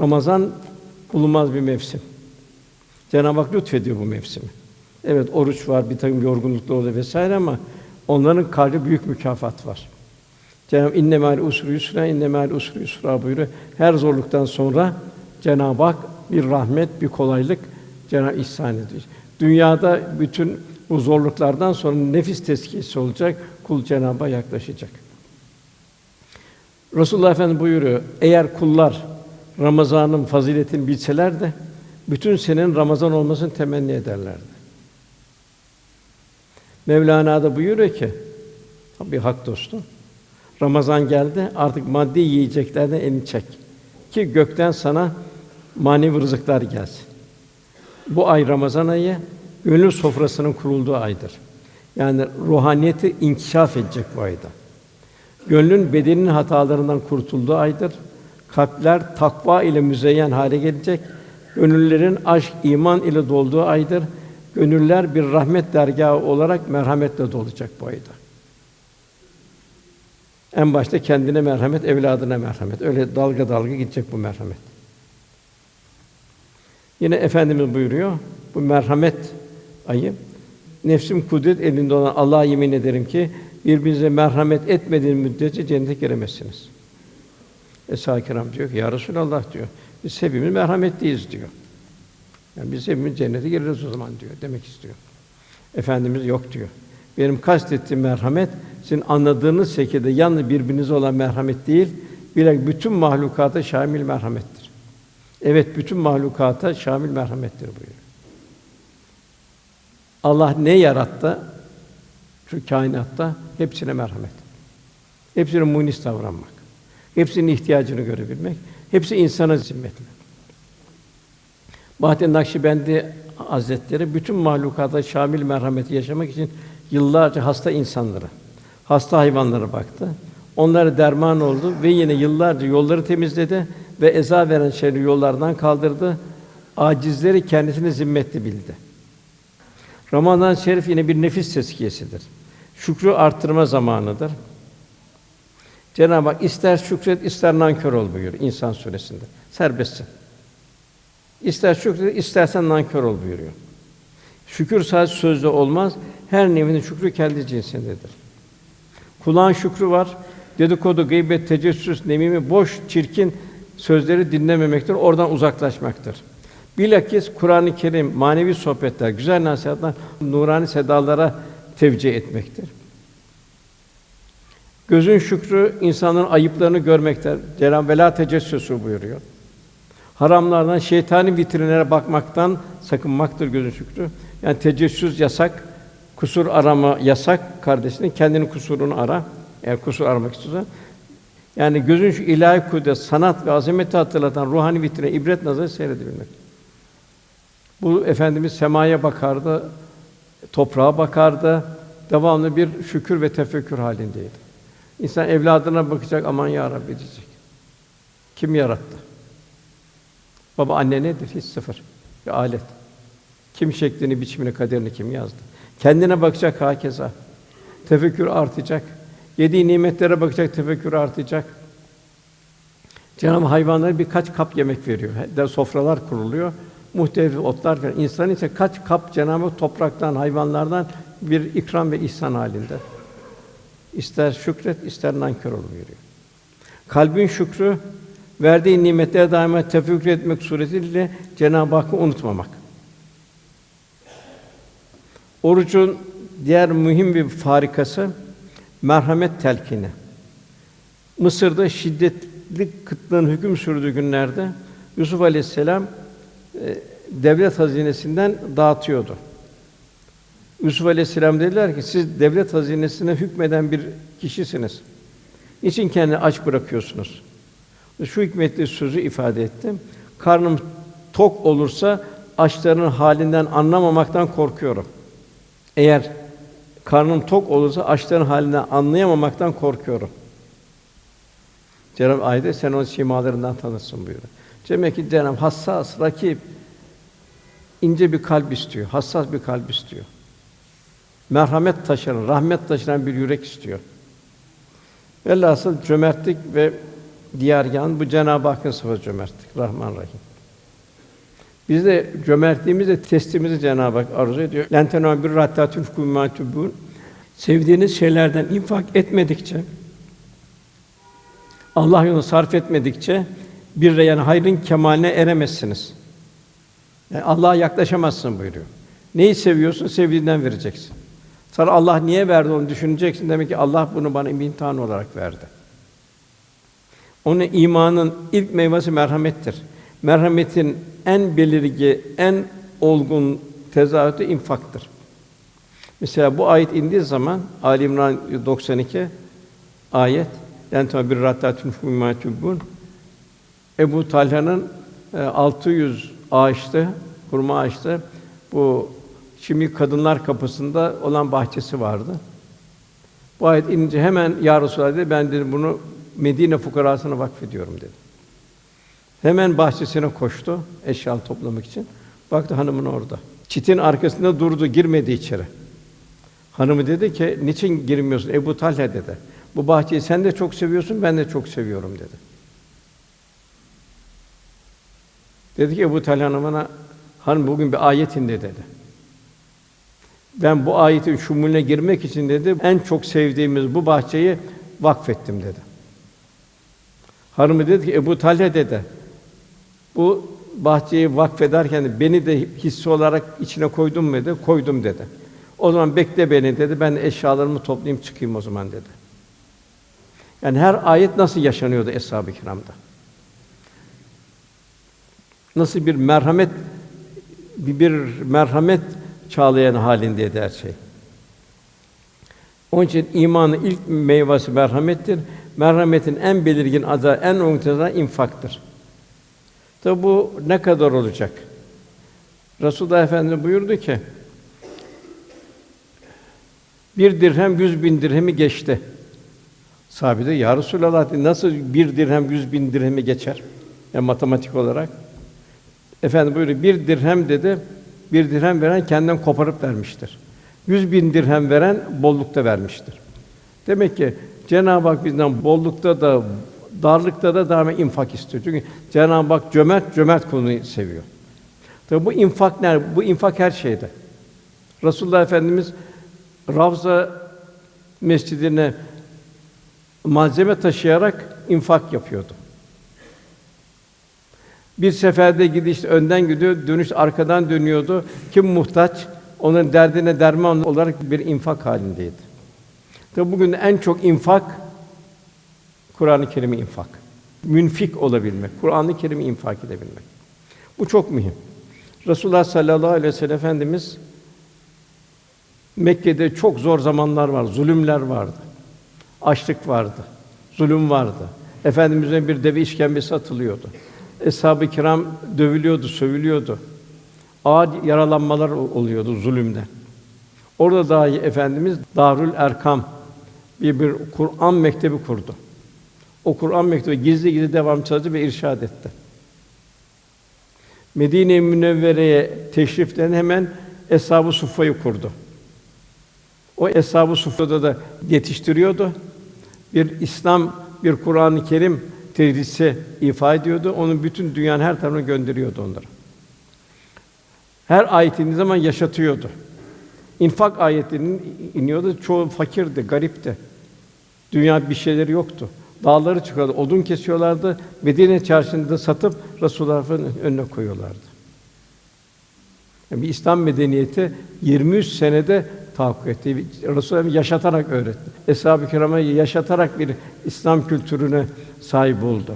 Ramazan bulunmaz bir mevsim. Cenab-ı Hak lütfediyor bu mevsimi. Evet oruç var, bir takım yorgunluklar oluyor vesaire ama onların kalbi büyük mükafat var. Cenab-ı inne ma'al usri yusra, inne ma'al usri yusra buyuruyor. Her zorluktan sonra Cenab-ı Hak bir rahmet, bir kolaylık Cenab-ı Hak ihsan ediyor. Dünyada bütün bu zorluklardan sonra nefis tezkiyesi olacak, kul Cenab-ı yaklaşacak. Resulullah Efendimiz buyuruyor, eğer kullar Ramazan'ın faziletini bilseler de bütün senenin Ramazan olmasını temenni ederlerdi. Mevlana da buyuruyor ki, bir hak dostu. Ramazan geldi, artık maddi yiyeceklerden elini çek. Ki gökten sana manevi rızıklar gelsin. Bu ay Ramazan ayı, gönül sofrasının kurulduğu aydır. Yani ruhaniyeti inkişaf edecek bu ayda. Gönlün bedenin hatalarından kurtulduğu aydır. Kalpler takva ile müzeyyen hale gelecek. Gönüllerin aşk, iman ile dolduğu aydır. Gönüller bir rahmet dergahı olarak merhametle dolacak bu ayda. En başta kendine merhamet, evladına merhamet. Öyle dalga dalga gidecek bu merhamet. Yine efendimiz buyuruyor. Bu merhamet ayı nefsim kudret elinde olan Allah'a yemin ederim ki birbirinize merhamet etmediğiniz müddetçe cennete giremezsiniz. Kiram diyor ki ya Resulallah diyor. Biz hepimiz merhametliyiz diyor. Yani biz hepimiz cennete gireriz o zaman diyor. Demek istiyor. Efendimiz yok diyor. Benim kastettiğim merhamet sizin anladığınız şekilde yalnız birbirinize olan merhamet değil, bilakis bütün mahlukata şamil merhamettir. Evet, bütün mahlukata şamil merhamettir buyuruyor. Allah ne yarattı? Şu kainatta hepsine merhamet. Hepsine munis davranmak. Hepsinin ihtiyacını görebilmek. Hepsi insana zimmetli. Bahattin Nakşibendi Hazretleri bütün mahlukata şamil merhameti yaşamak için yıllarca hasta insanlara, hasta hayvanlara baktı. Onlara derman oldu ve yine yıllarca yolları temizledi ve eza veren şeyleri yollardan kaldırdı. Acizleri kendisini zimmetli bildi. Ramazan-ı Şerif yine bir nefis tezkiyesidir. Şükrü arttırma zamanıdır. Cenab-ı Hak ister şükret, ister nankör ol buyuruyor İnsan suresinde. Serbestsin. İster şükret, istersen nankör ol buyuruyor. Şükür sadece sözde olmaz. Her nevimin şükrü kendi cinsindedir. Kulağın şükrü var. Dedikodu, gıybet, tecessüs, nemimi, boş, çirkin sözleri dinlememektir. Oradan uzaklaşmaktır. Bilakis Kur'an-ı Kerim, manevi sohbetler, güzel nasihatler, nurani sedalara tevcih etmektir. Gözün şükrü insanların ayıplarını görmektir. Cenab-ı Vela tecessüsü buyuruyor. Haramlardan, şeytani vitrinlere bakmaktan sakınmaktır gözün şükrü. Yani tecessüs yasak, kusur arama yasak. Kardeşinin kendini kusurunu ara. Eğer kusur aramak istiyorsan. Yani gözün şu ilahi kudret, sanat ve azameti hatırlatan ruhani vitrine ibret nazarı seyredebilmek. Bu efendimiz semaya bakardı, toprağa bakardı. Devamlı bir şükür ve tefekkür halindeydi. İnsan evladına bakacak, aman ya Rabbi diyecek. Kim yarattı? Baba anne nedir? Hiç sıfır. Bir alet. Kim şeklini, biçimini, kaderini kim yazdı? Kendine bakacak hakeza. Tefekkür artacak. Yediği nimetlere bakacak, tefekkür artacak. Cenab-ı hayvanlara birkaç kap yemek veriyor. De sofralar kuruluyor. Muhtelif otlar falan. İnsan ise kaç kap Cenab-ı topraktan, hayvanlardan bir ikram ve ihsan halinde. İster şükret, ister nankör ol buyuruyor. Kalbin şükrü verdiği nimetlere daima tefekkür etmek suretiyle Cenab-ı Hakk'ı unutmamak. Orucun diğer mühim bir farikası merhamet telkini. Mısır'da şiddetli kıtlığın hüküm sürdüğü günlerde Yusuf Aleyhisselam e, devlet hazinesinden dağıtıyordu. Yusuf Aleyhisselam dediler ki siz devlet hazinesine hükmeden bir kişisiniz. Niçin kendini aç bırakıyorsunuz? Şu hikmetli sözü ifade ettim. Karnım tok olursa açların halinden anlamamaktan korkuyorum. Eğer karnım tok olursa açların halinden anlayamamaktan korkuyorum. Cenab-ı Ayet sen onun simalarından tanırsın buyuruyor. Demek ki Cenab-ı hassas, rakip, ince bir kalp istiyor, hassas bir kalp istiyor. Merhamet taşıran, rahmet taşıran bir yürek istiyor. Velhasıl cömertlik ve diyargan bu Cenab-ı Hakk'ın sıfatı cömertlik, Rahman Rahim. Biz de cömertliğimizle testimizi Cenab-ı Hak arzu ediyor. Lenten bir rattatun kumatubun sevdiğiniz şeylerden infak etmedikçe Allah yolunu sarf etmedikçe bir yani hayrın kemaline eremezsiniz. Yani Allah'a yaklaşamazsın buyuruyor. Neyi seviyorsun? Sevdiğinden vereceksin. Sana Allah niye verdi onu düşüneceksin. Demek ki Allah bunu bana imtihan olarak verdi. Onun imanın ilk meyvesi merhamettir. Merhametin en belirgi, en olgun tezahürü infaktır. Mesela bu ayet indiği zaman Ali İmran 92 ayet yani bir rattatun fumatubun Ebu Talha'nın e, 600 ağaçta, hurma ağaçta bu şimdi kadınlar kapısında olan bahçesi vardı. Bu ayet inince hemen ya Resulallah dedi, ben dedi bunu Medine fukarasına vakfediyorum dedi. Hemen bahçesine koştu eşya toplamak için. Baktı hanımın orada. Çitin arkasında durdu, girmedi içeri. Hanımı dedi ki, "Niçin girmiyorsun?" Ebu Talha dedi. "Bu bahçeyi sen de çok seviyorsun, ben de çok seviyorum." dedi. Dedi ki Ebu Talha hanımına, "Hanım bugün bir ayet indi." dedi. Ben bu ayetin şumulüne girmek için dedi, en çok sevdiğimiz bu bahçeyi vakfettim dedi. Hanımı dedi ki Ebu Talha dedi. Bu bahçeyi vakfederken beni de hissi olarak içine koydun mu dedi. Koydum dedi. O zaman bekle beni dedi. Ben eşyalarımı toplayayım çıkayım o zaman dedi. Yani her ayet nasıl yaşanıyordu eshab-ı kiramda? Nasıl bir merhamet bir merhamet çağlayan halindeydi her şey. Onun için imanın ilk meyvesi merhamettir. Merhametin en belirgin adı, en umutlu infaktır. Tabi bu ne kadar olacak? Resulullah Efendimiz buyurdu ki, bir dirhem yüz bin dirhemi geçti. Sahabe de ya Resulallah nasıl bir dirhem yüz bin dirhemi geçer? Yani matematik olarak. Efendim buyuruyor, bir dirhem dedi, bir dirhem veren kendinden koparıp vermiştir. Yüz bin dirhem veren bollukta vermiştir. Demek ki Cenab-ı Hak bizden bollukta da darlıkta da daima infak istiyor. Çünkü Cenab-ı Hak cömert cömert kulunu seviyor. Tabi bu infak ne? Bu infak her şeyde. Resulullah Efendimiz Ravza Mescidine malzeme taşıyarak infak yapıyordu. Bir seferde gidiş önden gidiyor, dönüş arkadan dönüyordu. Kim muhtaç, onun derdine derman olarak bir infak halindeydi. Tabi bugün en çok infak Kur'an-ı Kerim'i infak. Münfik olabilmek, Kur'an-ı Kerim'i infak edebilmek. Bu çok mühim. Resulullah sallallahu aleyhi ve sellem efendimiz Mekke'de çok zor zamanlar var, zulümler vardı. Açlık vardı, zulüm vardı. Efendimiz'e bir deve işkembesi atılıyordu. Eshab-ı kiram dövülüyordu, sövülüyordu. Ağır yaralanmalar oluyordu zulümden. Orada dahi efendimiz Darül Erkam bir, bir Kur'an mektebi kurdu. O Kur'an mektebi gizli gizli devam çalıştı ve irşad etti. Medine-i Münevvere'ye teşriften hemen Eshab-ı Suffa'yı kurdu. O Eshab-ı Suffa'da da yetiştiriyordu. Bir İslam, bir Kur'an-ı Kerim tedrisi ifa ediyordu. Onu bütün dünyanın her tarafına gönderiyordu onları. Her ayet indiği zaman yaşatıyordu. İnfak ayetlerinin iniyordu. Çoğu fakirdi, garipti. Dünya bir şeyleri yoktu. Dağları çıkardı, odun kesiyorlardı. Medine çarşısında satıp Resulullah'ın önüne koyuyorlardı. Yani bir İslam medeniyeti 23 senede tahakkuk etti. Resulullah yaşatarak öğretti. Eshab-ı kirama yaşatarak bir İslam kültürüne sahip oldu.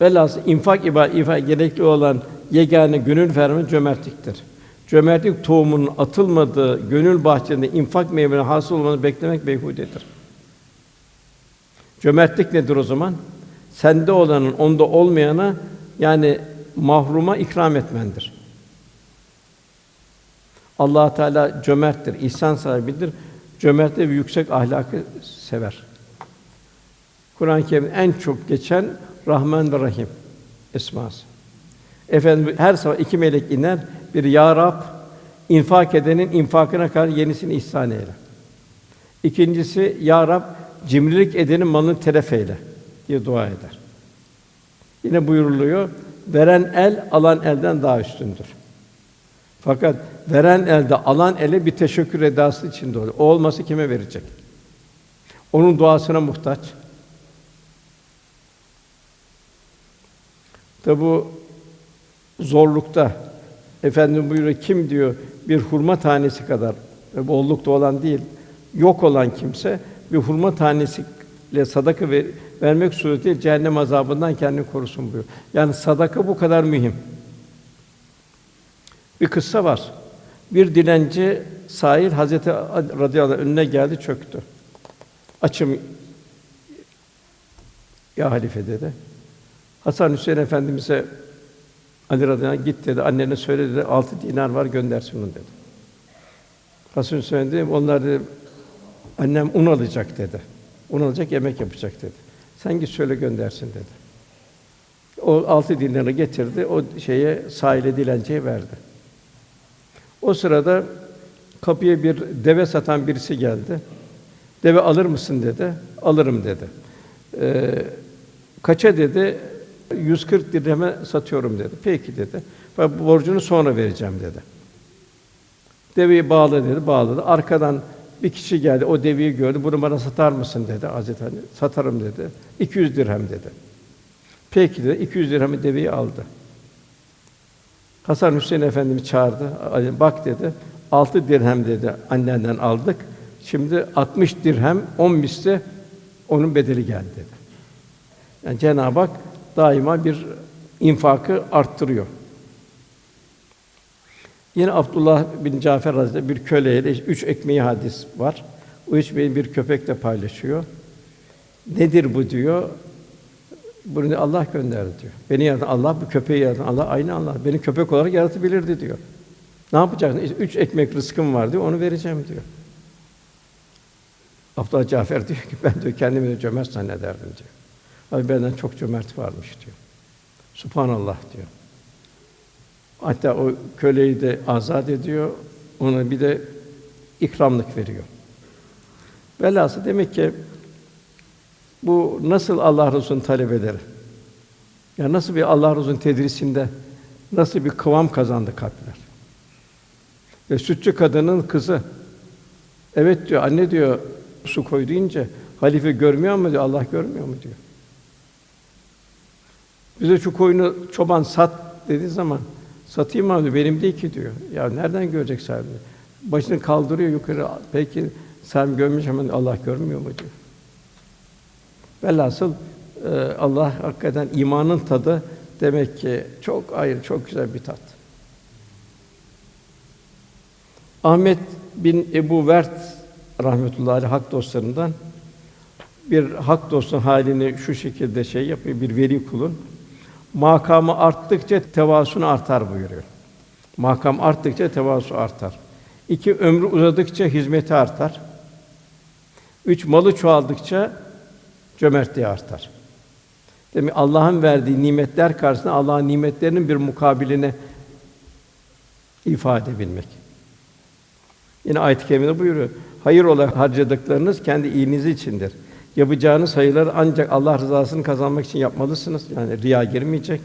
Velhâsıl infak ibadet gerekli olan yegane gönül fermanı cömertliktir. Cömertlik tohumunun atılmadığı gönül bahçesinde infak meyveleri hasıl olmanı beklemek beyhudedir. Cömertlik nedir o zaman? Sende olanın onda olmayana yani mahruma ikram etmendir. Allah Teala cömerttir, ihsan sahibidir. Cömertlik ve yüksek ahlakı sever. Kur'an-ı Kerim en çok geçen Rahman ve Rahim esması. Efendim her sabah iki melek iner. Bir ya Rab infak edenin infakına kadar yenisini ihsan eyle. İkincisi ya Rab cimrilik edenin malını telef eyle. diye dua eder. Yine buyuruluyor, veren el alan elden daha üstündür. Fakat veren elde alan ele bir teşekkür edası içinde oluyor. O olması kime verecek? Onun duasına muhtaç. Tabi bu zorlukta efendim buyuruyor kim diyor bir hurma tanesi kadar e, bollukta olan değil yok olan kimse bir hurma tanesiyle sadaka ver, vermek suretiyle cehennem azabından kendini korusun buyuruyor. Yani sadaka bu kadar mühim. Bir kıssa var. Bir dilenci sahil Hazreti radıyallahu anh önüne geldi çöktü. Açım ya halife dedi. Hasan Hüseyin Efendimize Ali radıyallahu anh git dedi. Annene söyle dedi. Altı dinar var göndersin onu dedi. Hasan Hüseyin dedi. Onlar dedi, annem un alacak dedi. Un alacak yemek yapacak dedi. Sen git söyle göndersin dedi. O altı dinarı getirdi. O şeye sahile dilenciye verdi. O sırada kapıya bir deve satan birisi geldi. Deve alır mısın dedi. Alırım dedi. Ee, kaça dedi? 140 dirheme satıyorum dedi. Peki dedi. Ben borcunu sonra vereceğim dedi. Deveyi bağla dedi, bağladı. Arkadan bir kişi geldi, o deveyi gördü. Bunu bana satar mısın dedi Hazreti Ali. Satarım dedi. 200 dirhem dedi. Peki dedi. 200 dirhemi deveyi aldı. Hasan Hüseyin Efendimiz çağırdı. Ali, Bak dedi. 6 dirhem dedi annenden aldık. Şimdi 60 dirhem 10 misli onun bedeli geldi dedi. Yani Cenab-ı Hak daima bir infakı arttırıyor. Yine Abdullah bin Cafer Hazretleri bir köleyle üç ekmeği hadis var. O üç bir köpekle paylaşıyor. Nedir bu diyor. Bunu Allah gönderdi diyor. Beni yaratan Allah, bu köpeği yaratan Allah aynı Allah. Beni köpek olarak yaratabilirdi diyor. Ne yapacaksın? İşte üç ekmek rızkım var diyor, onu vereceğim diyor. Abdullah Cafer diyor ki ben diyor kendimi de cömert zannederdim diyor. Abi benden çok cömert varmış diyor. Subhanallah diyor. Hatta o köleyi de azat ediyor, ona bir de ikramlık veriyor. Velhâsıl demek ki bu nasıl Allah Resulü'nün talebeleri? Ya nasıl bir Allah Resulü'nün tedrisinde nasıl bir kıvam kazandı kalpler? Ve sütçü kadının kızı evet diyor anne diyor su koy deyince halife görmüyor mu diyor Allah görmüyor mu diyor. Bize şu koyunu çoban sat dediği zaman satayım abi benim değil ki diyor. Ya nereden görecek sahibini? Başını kaldırıyor yukarı. Peki sen görmüş ama Allah görmüyor mu diyor. Velhasıl e, Allah hakikaten imanın tadı demek ki çok ayrı, çok güzel bir tat. Ahmet bin Ebu Vert rahmetullahi aleyh hak dostlarından bir hak dostun halini şu şekilde şey yapıyor bir veli kulun makamı arttıkça tevasun artar buyuruyor. Makam arttıkça tevazu artar. İki ömrü uzadıkça hizmeti artar. Üç malı çoğaldıkça cömertliği artar. Demek Allah'ın verdiği nimetler karşısında Allah'ın nimetlerinin bir mukabiline ifade edebilmek. Yine ayet-i kerimede buyuruyor. Hayır olarak harcadıklarınız kendi iyiliğiniz içindir. Yapacağınız hayırları ancak Allah rızasını kazanmak için yapmalısınız. Yani riya girmeyecek.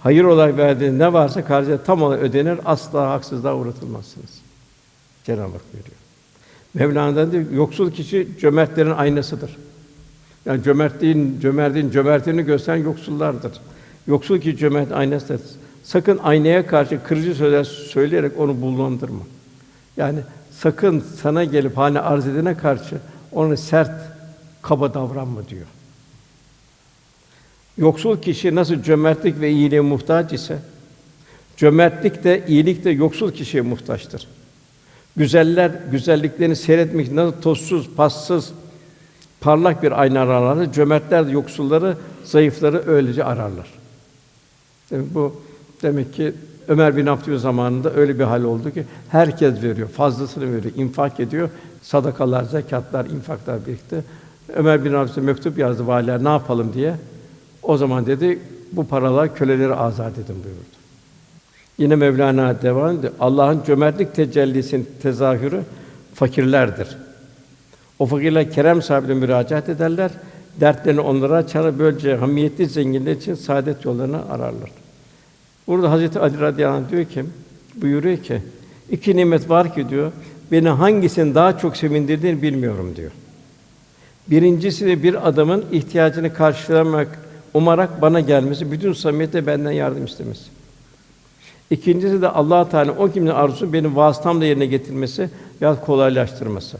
Hayır olarak verdiğiniz ne varsa karşıya tam olarak ödenir, asla haksızlığa uğratılmazsınız. Cenab-ı Hak buyuruyor. Mevlana'dan diyor, yoksul kişi cömertlerin aynasıdır. Yani cömertliğin, cömertliğin, cömertliğini gösteren yoksullardır. Yoksul ki cömert aynasıdır. Sakın aynaya karşı kırıcı sözler söyleyerek onu bullandırma. Yani sakın sana gelip hane arz edene karşı onu sert, kaba davranma diyor. Yoksul kişi nasıl cömertlik ve iyiliğe muhtaç ise cömertlik de iyilik de yoksul kişiye muhtaçtır. Güzeller güzelliklerini seyretmek nasıl tozsuz, passız, parlak bir ayna ararlar. Cömertler yoksulları, zayıfları öylece ararlar. Demek bu demek ki Ömer bin Abdülhamid zamanında öyle bir hal oldu ki herkes veriyor, fazlasını veriyor, infak ediyor. Sadakalar, zekatlar, infaklar birlikte. Ömer bin Abdülhamid mektup yazdı valiler ne yapalım diye. O zaman dedi bu paralar köleleri azat edin buyurdu. Yine Mevlana devam ediyor. Allah'ın cömertlik tecellisinin tezahürü fakirlerdir. O fakirler kerem sahibine müracaat ederler. dertlerini onlara açar, böylece hamiyetli zenginler için saadet yollarını ararlar. Burada Hazreti Ali radıyallahu anh diyor ki, buyuruyor ki, iki nimet var ki diyor, beni hangisinin daha çok sevindirdiğini bilmiyorum diyor. Birincisi de bir adamın ihtiyacını karşılamak, umarak bana gelmesi, bütün samimiyetle benden yardım istemesi. İkincisi de Allah Teala o kimsenin arzusu benim vasıtamla yerine getirmesi ya kolaylaştırması.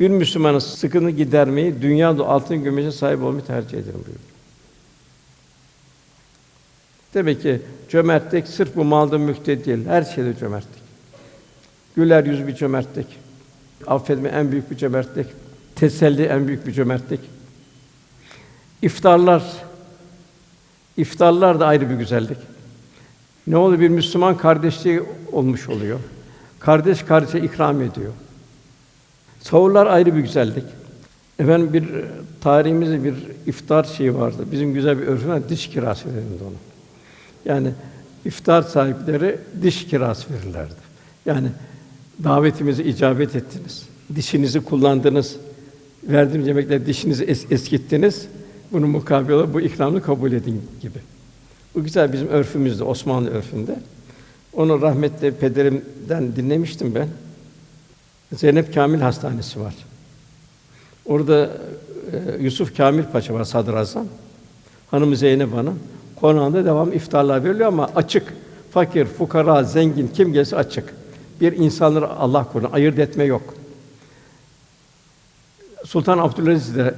Bir Müslümanın sıkıntı gidermeyi, dünyada altın gümüşe sahip olmayı tercih ederim buyuruyor. Demek ki cömertlik sırf bu malda mülkte değil, her şeyde cömertlik. Güler yüz bir cömertlik. Affetme en büyük bir cömertlik. Teselli en büyük bir cömertlik. İftarlar, iftarlar da ayrı bir güzellik. Ne oluyor? Bir Müslüman kardeşliği olmuş oluyor. Kardeş kardeşe ikram ediyor. Sahurlar ayrı bir güzellik. Efendim bir e, tarihimizde bir iftar şeyi vardı. Bizim güzel bir örfümüz diş kirası denildi ona. Yani iftar sahipleri diş kirası verirlerdi. Yani davetimize icabet ettiniz. Dişinizi kullandınız. Verdiğimiz yemekler dişinizi es- eskittiniz. Bunun mukabil bu ikramı kabul edin gibi. Bu güzel bizim örfümüzde, Osmanlı örfünde. Onu rahmetli pederimden dinlemiştim ben. Zeynep Kamil Hastanesi var. Orada e, Yusuf Kamil Paşa var sadrazam. Hanımı Zeynep Hanım. Konağında devam iftarlar veriliyor ama açık. Fakir, fukara, zengin kim gelse açık. Bir insanları Allah korusun ayırt etme yok. Sultan Abdülaziz de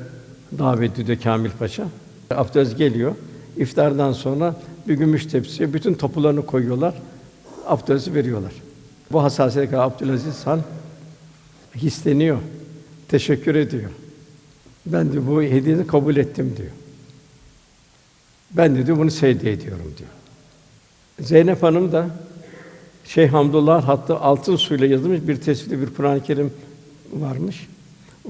davet ediyor Kamil Paşa. Abdülaziz geliyor. İftardan sonra bir gümüş tepsiye bütün topularını koyuyorlar. Abdülaziz'e veriyorlar. Bu hassasiyete kadar Abdülaziz Han hisleniyor. Teşekkür ediyor. Ben de bu hediyeni kabul ettim diyor. Ben de diyor bunu secde ediyorum diyor. Zeynep Hanım da Şeyh Hamdullah hattı altın suyla yazılmış bir tesbihli bir Kur'an-ı Kerim varmış.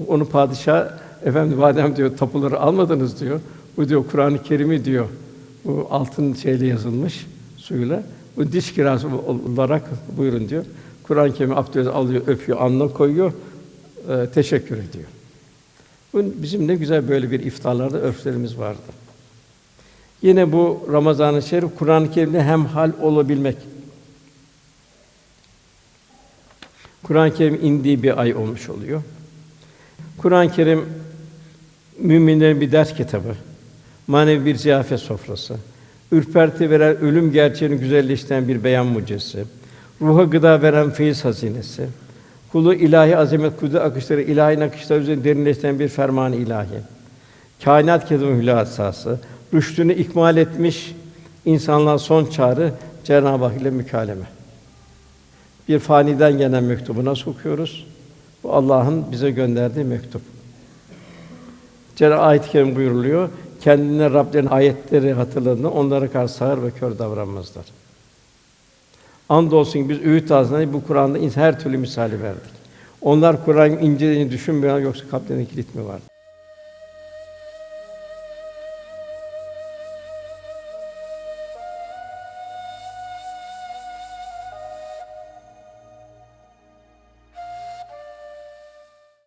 Onu padişah efendim madem diyor tapuları almadınız diyor. Bu diyor Kur'an-ı Kerim'i diyor. Bu altın şeyle yazılmış suyla. Bu diş kirası olarak buyurun diyor. Kur'an-ı Kerim'i abdest alıyor, öpüyor, alnına koyuyor, e, teşekkür ediyor. Bu bizim ne güzel böyle bir iftarlarda örflerimiz vardı. Yine bu Ramazan-ı Şerif Kur'an-ı Kerim'le hemhal olabilmek. Kur'an-ı Kerim indiği bir ay olmuş oluyor. Kur'an-ı Kerim müminlerin bir ders kitabı, manevi bir ziyafet sofrası, ürperti veren ölüm gerçeğini güzelleştiren bir beyan mucizesi, ruha gıda veren feyiz hazinesi, kulu ilahi azamet kudret akışları ilahi nakışlar üzerinde derinleştiren bir ferman ilahi. Kainat kezimi hülasası, rüştünü ikmal etmiş insanlığa son çağrı Cenab-ı Hak ile mükaleme. Bir faniden gelen mektubu nasıl okuyoruz? Bu Allah'ın bize gönderdiği mektup. Cenab-ı ayet-i kerim buyuruluyor. Kendine Rablerinin ayetleri hatırladığında onlara karşı sağır ve kör davranmazlar. Andolsun biz öğüt ağzına bu Kur'an'da her türlü misali verdik. Onlar Kur'an'ın incelediğini düşünmüyor yoksa kalplerinde kilit mi var?